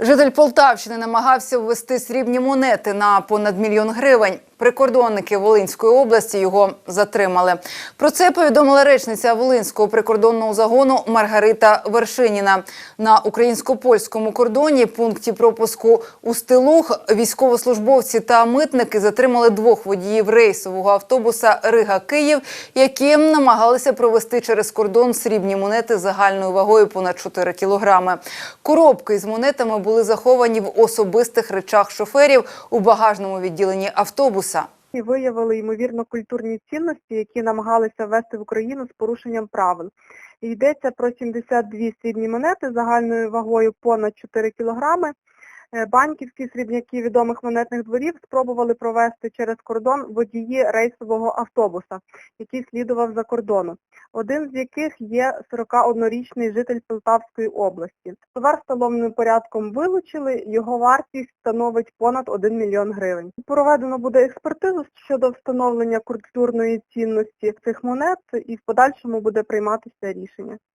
Житель Полтавщини намагався ввести срібні монети на понад мільйон гривень. Прикордонники Волинської області його затримали. Про це повідомила речниця Волинського прикордонного загону Маргарита Вершиніна. На українсько-польському кордоні пункті пропуску Устилуг військовослужбовці та митники затримали двох водіїв рейсового автобуса Рига-Київ, які намагалися провести через кордон срібні монети загальною вагою понад 4 кілограми. Коробки з монетами були заховані в особистих речах шоферів у багажному відділенні автобуса. І виявили ймовірно культурні цінності, які намагалися ввести в Україну з порушенням правил. Йдеться про 72 срібні монети загальною вагою понад 4 кілограми. Е, Банківські срібняки відомих монетних дворів спробували провести через кордон водії рейсового автобуса, який слідував за кордону. Один з яких є 41-річний житель Полтавської області. Товар встановленим порядком вилучили, його вартість становить понад 1 мільйон гривень. Проведено буде експертизу щодо встановлення культурної цінності цих монет і в подальшому буде прийматися рішення.